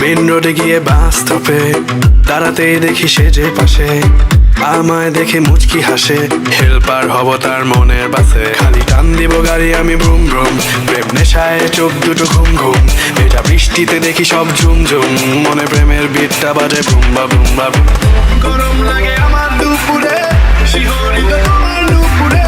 Main রোডে গিয়ে বাস স্টপে দাঁড়াতেই দেখি সে যে পাশে। আমায় দেখে মুচকি হাসে। হেল্পার হব তার মনের বাসে। খালি টান দিব গাড়ি আমি ব্রুম ব্রুম প্রেম নেশায় চোখ দুটো ঘুম ঘুম। এটা বৃষ্টিতে দেখি সব ঝুম ঝুম। মনে প্রেমের বিটটা বাজে বুম্বা বুম। গরম লাগে আমার দুপুরে। শিহরিত তোমার নুপুরে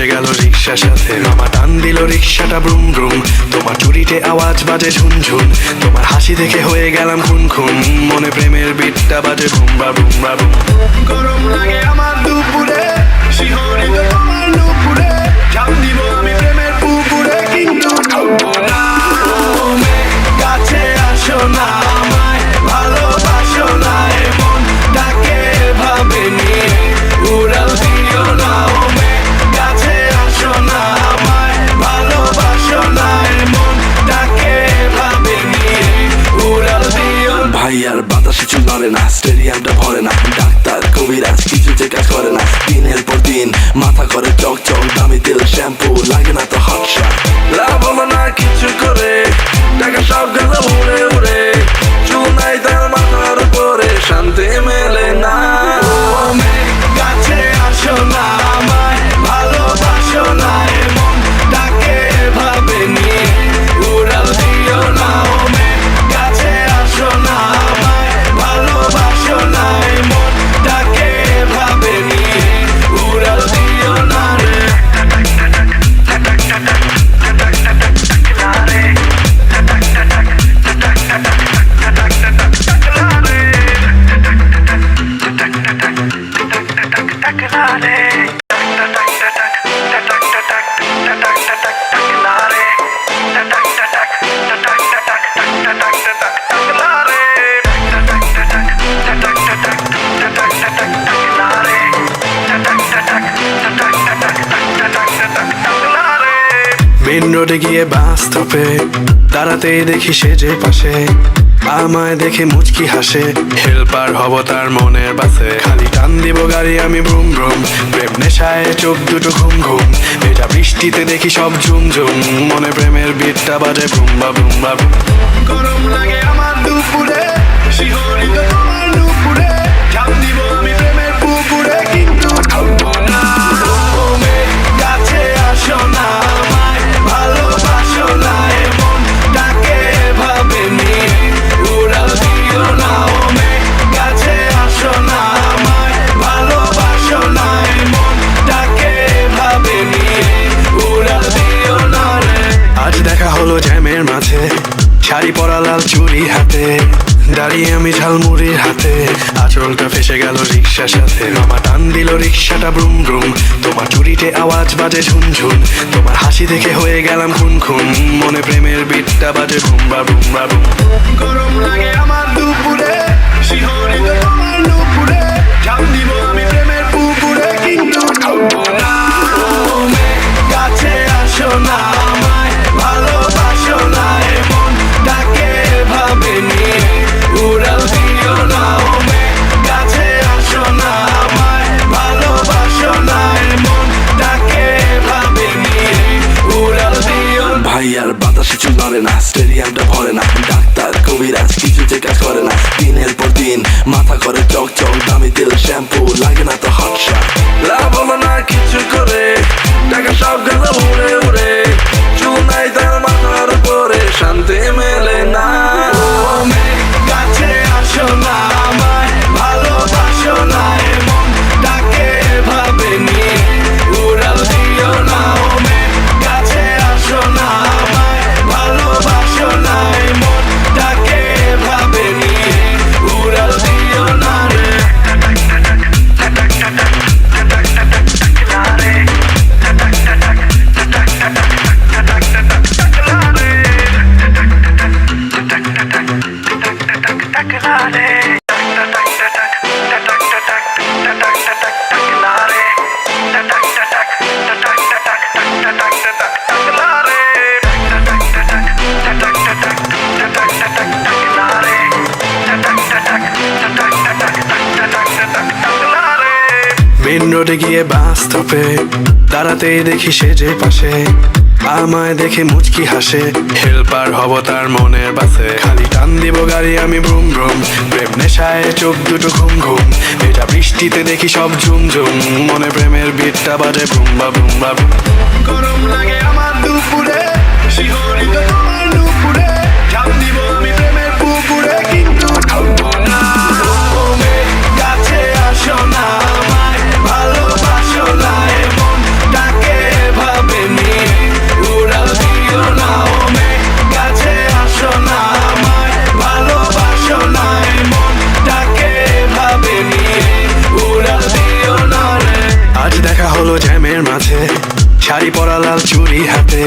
ফেসে গেল রিক্সা সাথে। মামা টান দিল রিক্সাটা ব্রুম ব্রুম। তোমার চুরিতে আওয়াজ বাজে ঝুনঝুন। তোমার হাসি দেখে হয়ে গেলাম খুন খুন মনে প্রেমের বিটটা বাজে বুম্বা বুম্বা বুম। নড়ে না স্টেডিয়ামটা ভরে না ডাক্তার কবিরাজ কিছু যে কাজ করে না দিনের পর দিন মাথা করে চক চক দামি তেল শ্যাম্পু লাগে না তো শট লাভ হলো না কিছু মেন রোডে গিয়ে বাস স্টপে দাঁড়াতেই দেখি সে যে পাশে। আমায় দেখে মুচকি হাসে। হেল্পার হব তার মনের বাসে খালি টান দিব গাড়ি আমি ব্রুম ব্রুম প্রেম নেশায় চোখ দুটো ঘুম ঘুম। এটা বৃষ্টিতে দেখি সব ঝুম ঝুম। মনে প্রেমের বিটটা বাজে বুম্বা বুম্বা বুম। গরম লাগে আমার দুপুরে। শিহরিত লাল হাতে, দাঁড়িয়ে আমি ঝালমুড়ির হাতে, আচলটা ফেসে গেল রিক্সার সাথে। মামা টান দিল রিক্সাটা ব্রুম ব্রুম, তোমার চুরিতে আওয়াজ বাজে ঝুনঝুন তোমার হাসি দেখে হয়ে গেলাম খুন খুন মনে প্রেমের বিটটা বাজে বুম্বা বুম্বা বুম। গরম লাগে আমার দুপুরে, শিহরিত করে চক চক রোডে গিয়ে বাস স্টপে, দাঁড়াতেই দেখি সে যে পাশে। আমায় দেখে মুচকি হাসে, হেল্পার হব তার মনের বাসে। খালি টান দিব গাড়ি আমি ব্রুম ব্রুম প্রেম নেশায় চোখ দুটো ঘুম ঘুম। এটা বৃষ্টিতে দেখি সব ঝুম ঝুম, মনে প্রেমের বিটটা বাজে বুম্বা বুম। গরম লাগে আমার দুপুরে। পরা লাল চুড়ি হাতে,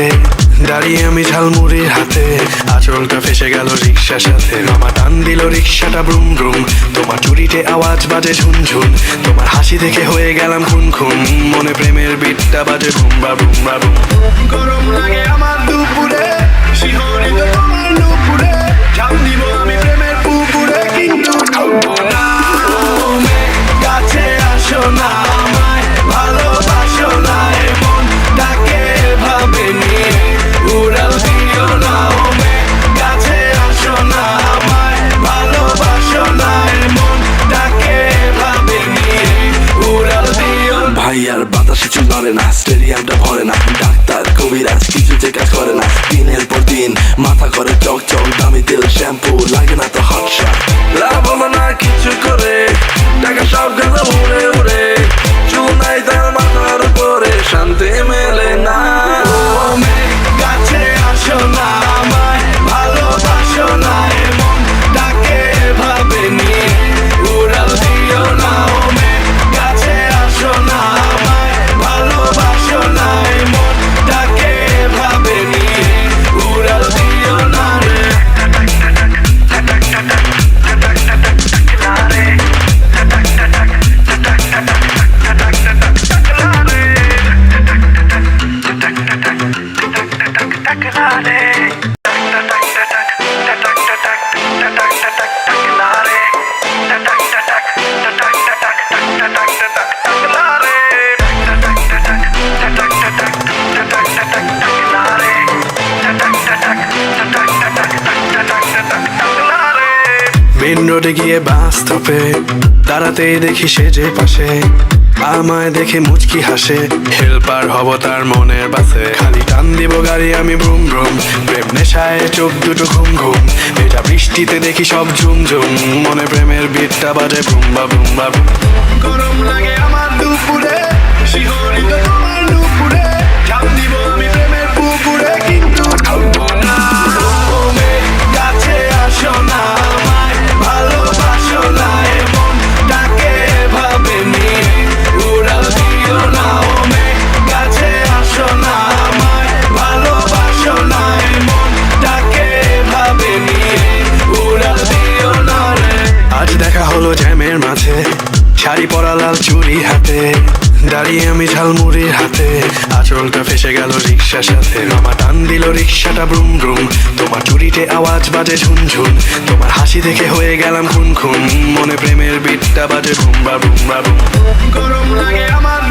দাঁড়িয়ে আমি ঝালমুড়ির হাতে। আঁচলটা ফেসে গেল রিক্সার সাথে। মামা টান দিল রিক্সাটা ব্রুম ব্রুম। তোমার চুরিতে আওয়াজ বাজে ঝুনঝুন তোমার হাসি দেখে হয়ে গেলাম খুন খুন মনে প্রেমের বিটটা বাজে বুম্বা বুম্বা বুম। গরম লাগে আমার দুপুরে। শিহরিত তোমার নুপুরে মেন রোডে গিয়ে বাস স্টপে দাঁড়াতেই দেখি সেজে পাশে। আমায় দেখে মুচকি হাসে। হেল্পার হব তার মনের বাসে। খালি টান দিব গাড়ি, আমি ব্রুম ব্রুম প্রেম নেশায় চোখ দুটো ঘুম ঘুম। এটা বৃষ্টিতে দেখি সব ঝুম ঝুম। মনে প্রেমের বিটটা বাজে বুম্বা বুম। গরম লাগে আমার দুপুরে। শিহরিত আঁচলটা গেল রিক্সার সাথে। আমার টান দিল রিক্সাটা ব্রুম ব্রুম। তোমার চুরিতে আওয়াজ বাজে ঝুনঝুন। তোমার হাসি দেখে হয়ে গেলাম খুন খুন মনে প্রেমের বিটটা বাজে বুম্বা বুম্বা বুম গরম লাগে আমার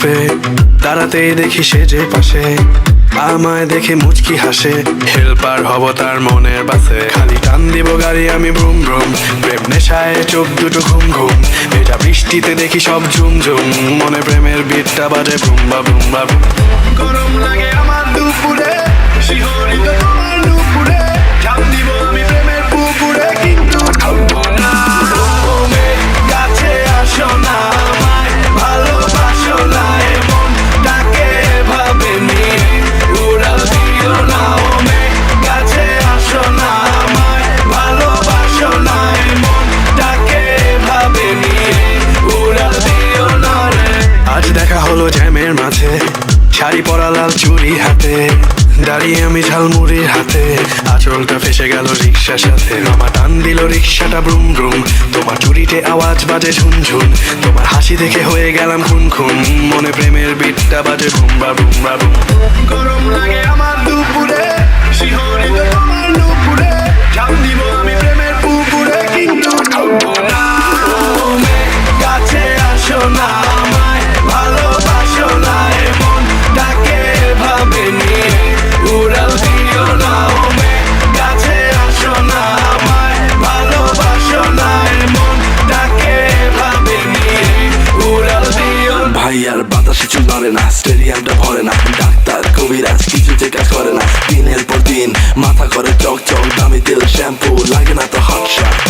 স্টপে দাঁড়াতেই দেখি সেজে পাশে। আমায় দেখে মুচকি হাসে। হেল্পার হব তার মনের বাসে। খালি টান দিব গাড়ি আমি ব্রুম ব্রুম প্রেম নেশায় চোখ দুটো ঘুম ঘুম। এটা বৃষ্টিতে দেখি সব ঝুম ঝুম। মনে প্রেমের বিটটা বাজে বুম। বা। গরম লাগে আমার দুপুরে। শিহরিত রিক্সাটা ব্রুম ব্রুম। তোমার চুরিতে আওয়াজ বাজে ঝুনঝুন তোমার হাসি দেখে হয়ে গেলাম খুন খুন মনে প্রেমের বিটটা বাজে ঘুম বুম্বা বুম। গরম লাগে আমার দুপুরে। শিহরিত তোমার নুপুরে। ঝাঁপ দিব কাজ করে না দিনের পর দিন, মাথা করে চক চক দামি তেল শ্যাম্পু লাগে না তো হট শট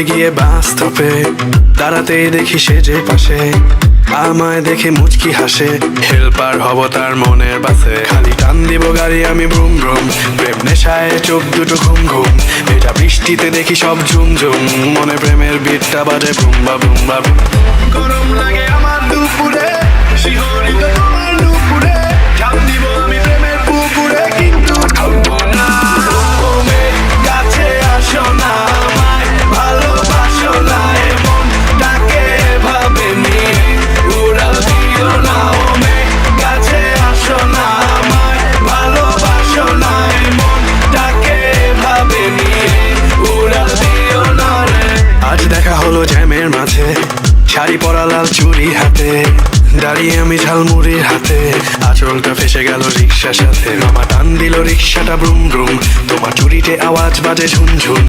রোডে গিয়ে বাস স্টপে দাঁড়াতেই দেখি সেজে পাশে। আমায় দেখে মুচকি হাসে, হেল্পার হব তার মনের বাসে। খালি টান দিব গাড়ি, আমি ব্রুম ব্রুম প্রেম নেশায় চোখ দুটো ঘুম ঘুম। এটা বৃষ্টিতে দেখি সব ঝুম ঝুম। মনে প্রেমের বিটটা বাজে বুম বা বুম বা বুম। গরম লাগে আমার দুপুরে শিহরিত ঝালমুড়ির হাতে। আচরণটা ফেসে গেল রিক্সার সাথে। মামা টান দিল রিক্সাটা ব্রুম ব্রুম। তোমার চুরিতে আওয়াজ বাজে ঝুনঝুন।